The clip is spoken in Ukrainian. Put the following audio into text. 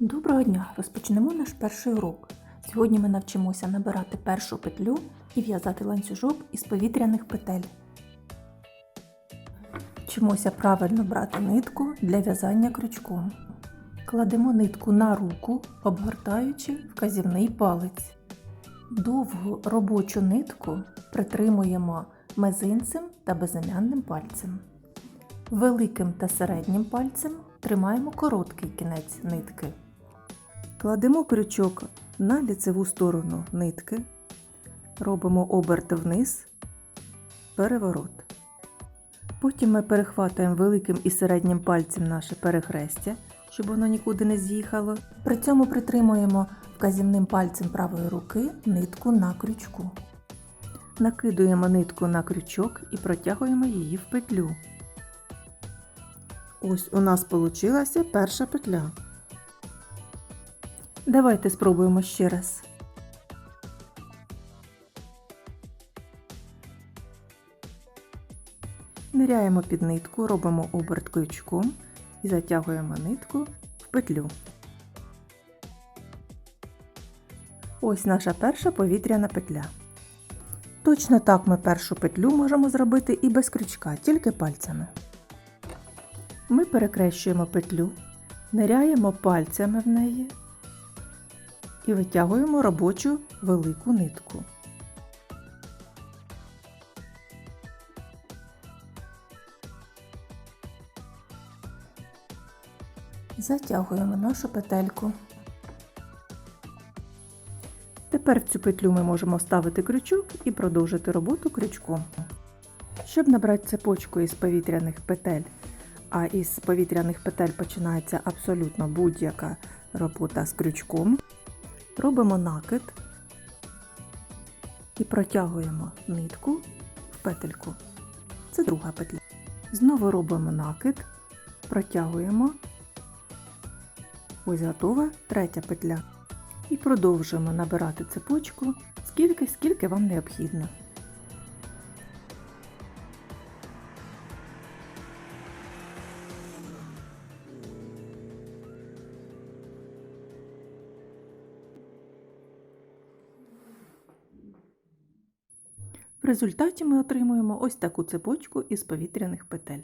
Доброго дня! Розпочнемо наш перший урок. Сьогодні ми навчимося набирати першу петлю і в'язати ланцюжок із повітряних петель. Вчимося правильно брати нитку для в'язання крючком. Кладемо нитку на руку, обгортаючи вказівний палець. Довгу робочу нитку притримуємо мизинцем та безім'янним пальцем. Великим та середнім пальцем тримаємо короткий кінець нитки. Кладемо крючок на ліцеву сторону нитки, робимо оберт вниз, переворот. Потім ми перехватуємо великим і середнім пальцем наше перехрестя, щоб воно нікуди не з'їхало. При цьому притримуємо вказівним пальцем правої руки нитку на крючку. Накидуємо нитку на крючок і протягуємо її в петлю. Ось у нас вийшла перша петля. Давайте спробуємо ще раз. Ниряємо під нитку, робимо оберт крючком і затягуємо нитку в петлю. Ось наша перша повітряна петля. Точно так ми першу петлю можемо зробити і без крючка, тільки пальцями. Ми перекрещуємо петлю, ниряємо пальцями в неї і витягуємо робочу велику нитку. Затягуємо нашу петельку. Тепер в цю петлю ми можемо вставити крючок і продовжити роботу крючком. Щоб набрати цепочку із повітряних петель, а із повітряних петель починається абсолютно будь-яка робота з крючком, робимо накид і протягуємо нитку в петельку. Це друга петля. Знову робимо накид, протягуємо. Ось готова третя петля. І продовжуємо набирати цепочку скільки, скільки вам необхідно. В результаті ми отримуємо ось таку цепочку із повітряних петель.